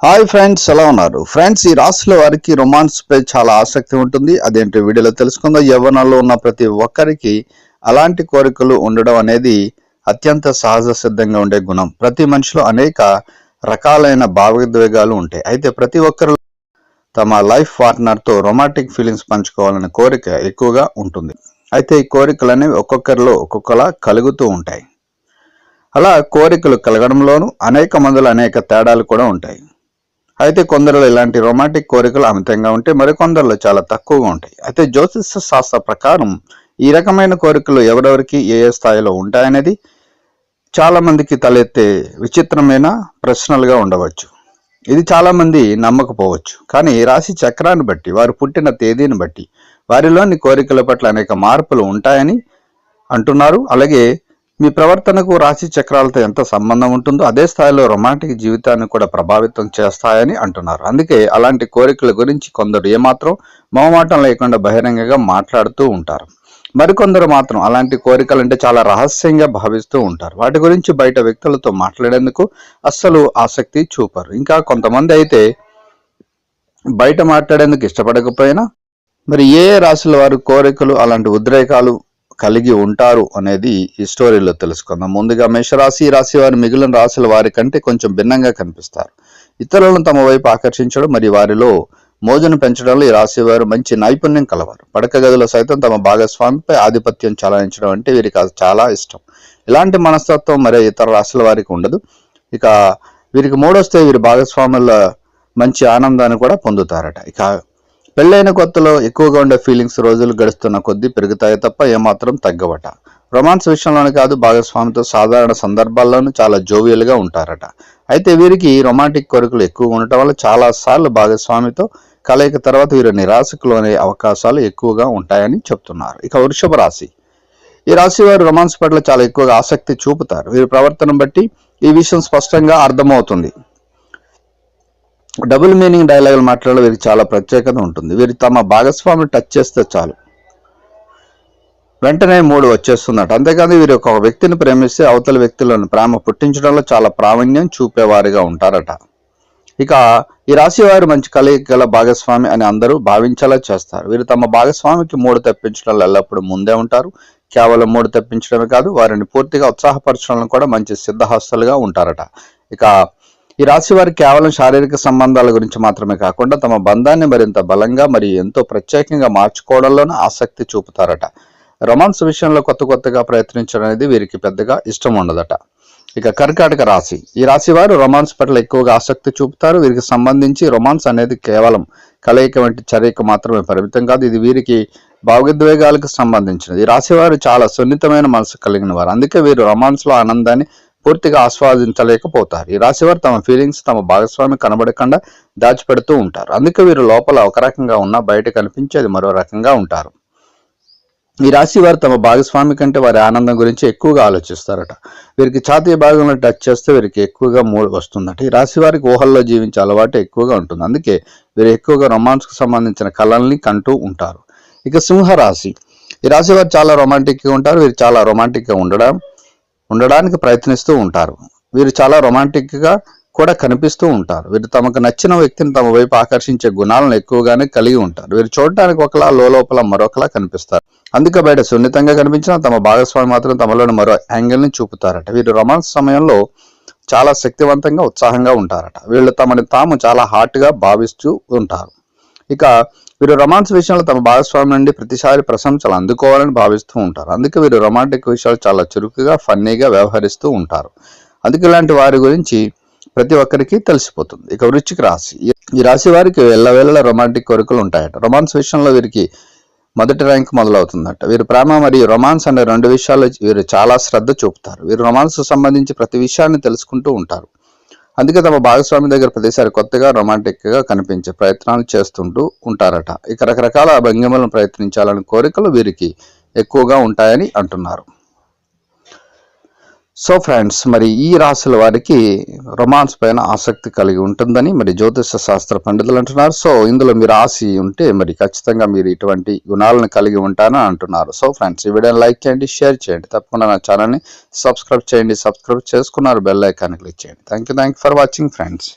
Hi friends ఎలా ఉన్నారు? Friends ఈ రాష్ట్ర వారికి రొమాన్స్ పై చాలా ఆసక్తి ఉంటుంది. అదేంటి వీడియోలో తెలుసుకుందాం. యవ్వనంలో ఉన్న ప్రతి ఒక్కరికి అలాంటి కోరికలు ఉండడం అనేది అత్యంత సహజ సిద్ధంగా ఉండే గుణం. ప్రతి మనిషిలో అనేక రకాలైన భావోద్వేగాలు ఉంటాయి. అయితే ప్రతి ఒక్కరు తమ లైఫ్ పార్ట్నర్తో రొమాంటిక్ ఫీలింగ్స్ పంచుకోవాలనే కోరిక ఎక్కువగా ఉంటుంది. అయితే ఈ కోరికలు అనేవి ఒక్కొక్కరిలో ఒక్కొక్కలా కలుగుతూ ఉంటాయి. అలా కోరికలు కలగడంలోనూ అనేక మందులు అనేక తేడాలు కూడా ఉంటాయి. అయితే కొందరిలో ఇలాంటి రొమాంటిక్ కోరికలు అమితంగా ఉంటే మరికొందరిలో చాలా తక్కువగా ఉంటాయి. అయితే జ్యోతిష శాస్త్ర ప్రకారం ఈ రకమైన కోరికలు ఎవరెవరికి ఏ ఏ స్థాయిలో ఉంటాయనేది చాలామందికి తలెత్తే విచిత్రమైన ప్రశ్నలుగా ఉండవచ్చు. ఇది చాలామంది నమ్మకపోవచ్చు. కానీ రాశి చక్రాన్ని బట్టి వారు పుట్టిన తేదీని బట్టి వారిలోని కోరికల పట్ల అనేక మార్పులు ఉంటాయని అంటున్నారు. అలాగే మీ ప్రవర్తనకు రాశి చక్రాలతో ఎంత సంబంధం ఉంటుందో అదే స్థాయిలో రొమాంటిక్ జీవితాన్ని కూడా ప్రభావితం చేస్తాయని అంటున్నారు. అందుకే అలాంటి కోరికల గురించి కొందరు ఏమాత్రం మొహమాటం లేకుండా బహిరంగంగా మాట్లాడుతూ ఉంటారు. మరికొందరు మాత్రం అలాంటి కోరికలు అంటే చాలా రహస్యంగా భావిస్తూ ఉంటారు. వాటి గురించి బయట వ్యక్తులతో మాట్లాడేందుకు అస్సలు ఆసక్తి చూపరు. ఇంకా కొంతమంది అయితే బయట మాట్లాడేందుకు ఇష్టపడకపోయినా మరి ఏ ఏ రాశుల వారు కోరికలు అలాంటి ఉద్రేకాలు కలిగి ఉంటారు అనేది ఈ స్టోరీలో తెలుసుకుందాం. ముందుగా మేషరాశి ఈ రాశి వారు మిగిలిన రాశుల వారి కంటే కొంచెం భిన్నంగా కనిపిస్తారు. ఇతరులను తమ వైపు ఆకర్షించడం మరియు వారిలో మోజును పెంచడంలో ఈ రాశివారు మంచి నైపుణ్యం కలవారు. పడక గదిలో సైతం తమ భాగస్వామిపై ఆధిపత్యం చలాయించడం అంటే వీరికి అది చాలా ఇష్టం. ఇలాంటి మనస్తత్వం మరే ఇతర రాశుల వారికి ఉండదు. ఇక వీరికి మూడొస్తే వీరి భాగస్వాముల మంచి ఆనందాన్ని కూడా పొందుతారట. ఇక పెళ్ళైన కొత్తలో ఎక్కువగా ఉండే ఫీలింగ్స్ రోజులు గడుస్తున్న కొద్దీ పెరుగుతాయి తప్ప ఏమాత్రం తగ్గవట. రొమాన్స్ విషయంలోనే కాదు భాగస్వామితో సాధారణ సందర్భాల్లోనూ చాలా జోవియల్గా ఉంటారట. అయితే వీరికి రొమాంటిక్ కొరకులు ఎక్కువ ఉండటం వల్ల చాలా సార్లు భాగస్వామితో కలయిక తర్వాత వీరు నిరాశకులు అనే అవకాశాలు ఎక్కువగా ఉంటాయని చెప్తున్నారు. ఇక వృషభ రాశి. ఈ రాశి వారు రొమాన్స్ పట్ల చాలా ఎక్కువగా ఆసక్తి చూపుతారు. వీరి ప్రవర్తన బట్టి ఈ విషయం స్పష్టంగా అర్థమవుతుంది. డబుల్ మీనింగ్ డైలాగులు మాట్లాడడం వీరికి చాలా ప్రత్యేకత ఉంటుంది. వీరు తమ భాగస్వామిని టచ్ చేస్తే చాలు. వెంటనే మూడు వచ్చేస్తుందట. అంతేకాదు వీరు ఒక వ్యక్తిని ప్రేమిస్తే అవతల వ్యక్తులను ప్రేమ పుట్టించడంలో చాలా ప్రావీణ్యం చూపేవారిగా ఉంటారట. ఇక ఈ రాశి వారు మంచి కలయిక గల భాగస్వామి అని అందరూ భావించేలా చేస్తారు. వీరు తమ భాగస్వామికి మూడు తప్పించడంలో ఎల్లప్పుడూ ముందే ఉంటారు. కేవలం మూడు తెప్పించడమే కాదు వారిని పూర్తిగా ఉత్సాహపరచడంలో కూడా మంచి సిద్ధహస్తులుగా ఉంటారట. ఇక ఈ రాశి వారు కేవలం శారీరక సంబంధాల గురించి మాత్రమే కాకుండా తమ బంధాన్ని మరింత బలంగా మరియు ఎంతో ప్రత్యేకంగా మార్చుకోవడంలోనూ ఆసక్తి చూపుతారట. రొమాన్స్ విషయంలో కొత్త కొత్తగా ప్రయత్నించడం అనేది వీరికి పెద్దగా ఇష్టం ఉండదట. ఇక కర్కాటక రాశి. ఈ రాశి వారు రొమాన్స్ పట్ల ఎక్కువగా ఆసక్తి చూపుతారు. వీరికి సంబంధించి రొమాన్స్ అనేది కేవలం కలయిక వంటి చర్యకు మాత్రమే పరిమితం కాదు. ఇది వీరికి భావోద్వేగాలకు సంబంధించినది. ఈ రాశి వారు చాలా సున్నితమైన మనసు కలిగిన వారు. అందుకే వీరు రొమాన్స్లో ఆనందాన్ని పూర్తిగా ఆస్వాదించలేకపోతారు. ఈ రాశి వారు తమ ఫీలింగ్స్ తమ భాగస్వామి కనబడకుండా దాచిపెడుతూ ఉంటారు. అందుకే వీరు లోపల ఒక రకంగా ఉన్నా బయట కనిపించేది మరో రకంగా ఉంటారు. ఈ రాశి వారు తమ భాగస్వామి కంటే వారి ఆనందం గురించి ఎక్కువగా ఆలోచిస్తారట. వీరికి ఛాతీయ భాగంలో టచ్ చేస్తే వీరికి ఎక్కువగా మూడు వస్తుందట. ఈ రాశి వారికి ఊహల్లో జీవించే అలవాటు ఎక్కువగా ఉంటుంది. అందుకే వీరు ఎక్కువగా రొమాన్స్కు సంబంధించిన కళల్ని కంటూ ఉంటారు. ఇక సింహ రాశి. ఈ రాశి వారు చాలా రొమాంటిక్గా ఉంటారు. వీరు చాలా రొమాంటిక్గా ఉండడం ఉండడానికి ప్రయత్నిస్తూ ఉంటారు. వీరు చాలా రొమాంటిక్గా కూడా కనిపిస్తూ ఉంటారు. వీరు తమకు నచ్చిన వ్యక్తిని తమ వైపు ఆకర్షించే గుణాలను ఎక్కువగానే కలిగి ఉంటారు. వీరు చూడటానికి ఒకలా లోపల మరొకలా కనిపిస్తారు. అందుకే బయట సున్నితంగా కనిపించిన తమ భాగస్వామి మాత్రం తమలోని మరో యాంగిల్ని చూపుతారట. వీరు రొమాన్స్ సమయంలో చాలా శక్తివంతంగా ఉత్సాహంగా ఉంటారట. వీళ్ళు తమని తాము చాలా హాట్గా భావిస్తూ ఉంటారు. ఇక వీరు రొమాన్స్ విషయంలో తమ భాగస్వామి నుండి ప్రతిసారి ప్రశంసలు అందుకోవాలని భావిస్తూ ఉంటారు. అందుకే వీరు రొమాంటిక్ విషయాలు చాలా చురుకుగా ఫన్నీగా వ్యవహరిస్తూ ఉంటారు. అందుకే ఇలాంటి వారి గురించి ప్రతి ఒక్కరికి తెలిసిపోతుంది. ఇక వృశ్చిక రాశి. ఈ రాశి వారికి ఎల్లవేళలా రొమాంటిక్ కోరికలు ఉంటాయట. రొమాన్స్ విషయంలో వీరికి మొదటి ర్యాంక్ మొదలవుతుందట. వీరు ప్రేమ మరియు రొమాన్స్ అనే రెండు విషయాల్లో వీరు చాలా శ్రద్ధ చూపుతారు. వీరు రొమాన్స్ సంబంధించి ప్రతి విషయాన్ని తెలుసుకుంటూ ఉంటారు. అందుకే తమ భాగస్వామి దగ్గర ప్రతిసారి కొత్తగా రొమాంటిక్గా కనిపించే ప్రయత్నాలు చేస్తుంటూ ఉంటారట. ఇక రకరకాల భంగిమలను ప్రయత్నించాలని కోరికలు వీరికి ఎక్కువగా ఉంటాయని అంటున్నారు. సో ఫ్రెండ్స్ మరి ఈ రాశుల వారికి రొమాన్స్ పైన ఆసక్తి కలిగి ఉంటుందని మరి జ్యోతిష శాస్త్ర పండితులు అంటున్నారు. సో ఇందులో మీరు రాశి ఉంటే మరి ఖచ్చితంగా మీరు ఇటువంటి గుణాలను కలిగి ఉంటానని అంటున్నారు. సో ఫ్రెండ్స్ ఈ వీడియోని లైక్ చేయండి షేర్ చేయండి. తప్పకుండా నా ఛానల్ని సబ్స్క్రైబ్ చేయండి. సబ్స్క్రైబ్ చేసుకున్నారు బెల్ ఐకాన్ క్లిక్ చేయండి. Thank you thank for watching friends